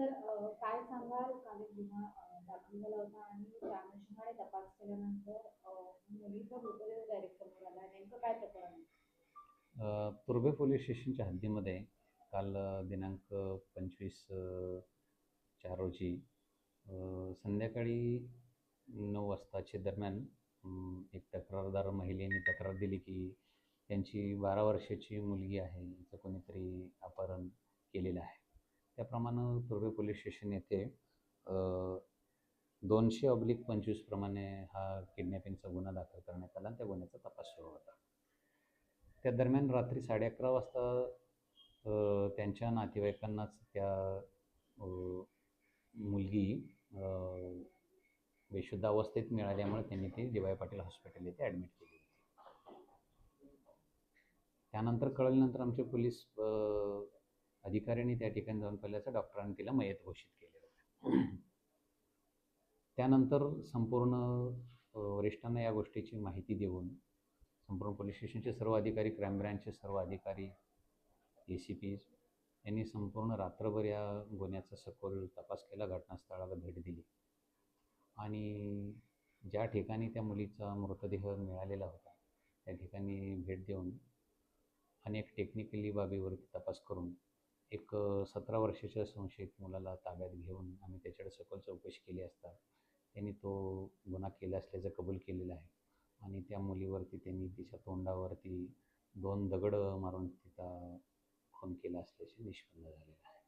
Sir काय सांगाल? काल एक गुन्हा दाखल झाला होता आणि त्या अनुषंगाने तपास केल्यानंतर मुलीचा मृतदेह डायरेक्ट समोर आला नेमकं काय प्रकरण आहे? अ, तुर्भे पोलीस स्टेशनच्या हद्दीमध्ये काल दिनांक पंचवीस चार रोजी संध्याकाळी नऊ वाजताच्या दरम्यान एक तक्रारदार महिलेने तक्रार दिली की त्यांची बारा वर्षाची मुलगी आहे. हिचं कोणीतरी अपहरण केलेलं आहे. त्याप्रमाणे तुर्भे पोलीस स्टेशन येथे दोनशे ऑब्लिक पंचवीस प्रमाणे हा किडनॅपिंगचा गुन्हा दाखल करण्यात आला आणि त्या गुन्ह्याचा तपास सुरू होता. त्या दरम्यान रात्री साडे अकरा वाजता त्यांच्या नातेवाईकांनाच त्या मुलगी बेशुद्ध अवस्थेत मिळाल्यामुळे त्यांनी ती डी वाय पाटील हॉस्पिटल येथे ॲडमिट केली होती. त्यानंतर कळल्यानंतर आमचे पोलीस अधिकाऱ्यांनी त्या ठिकाणी जाऊन पाहिल्याचं डॉक्टरांनी तिला मयत घोषित केलेलं त्यानंतर संपूर्ण वरिष्ठांना या गोष्टीची माहिती देऊन संपूर्ण पोलीस स्टेशनचे सर्व अधिकारी क्राईम ब्रँचचे सर्व अधिकारी ए सी पी यांनी संपूर्ण रात्रभर या गुन्ह्याचा सखोल तपास केला घटनास्थळाला भेट दिली. आणि ज्या ठिकाणी त्या मुलीचा मृतदेह मिळालेला होता त्या ठिकाणी भेट देऊन अनेक टेक्निकली बाबीवरती तपास करून एक सतरा वर्षाच्या संशयित मुलाला ताब्यात घेऊन आम्ही त्याच्याकडे सखोल चौकशी केली असता त्यांनी तो गुन्हा केला असल्याचं कबूल केलेलं आहे. आणि त्या मुलीवरती त्यांनी तिच्या तोंडावरती दोन दगड मारून तिचा खून केला असल्याचे निष्पन्न झालेलं आहे.